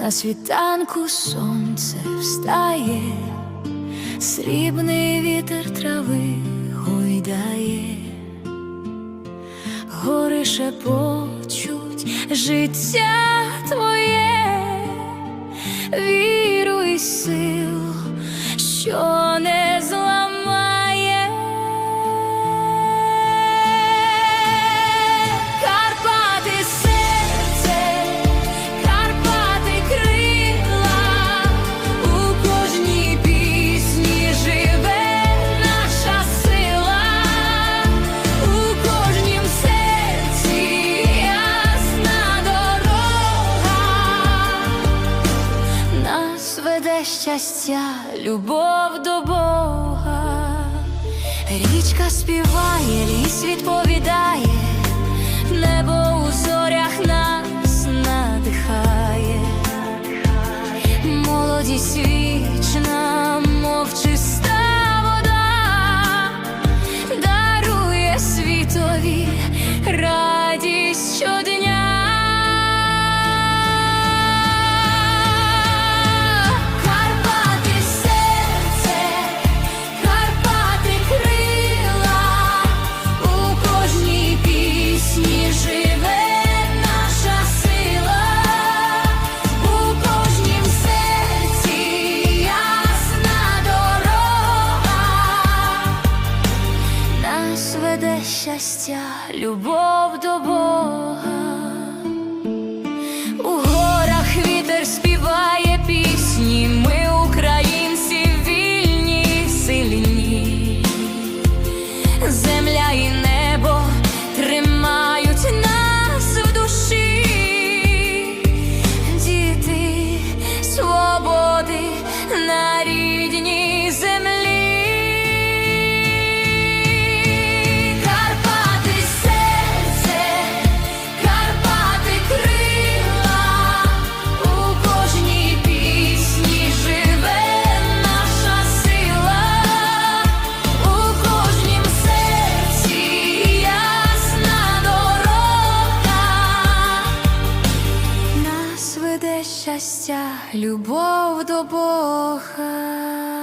На світанку сонце встає, срібний вітер трави гойдає, гори шепочуть життя твоє, віру і сил, що щастя, любов до Бога. Річка співає, ліс відповідає, небо у зорях нас надихає, молодість вічна, мов щастя, любов до Бога. щастя, любов до Бога.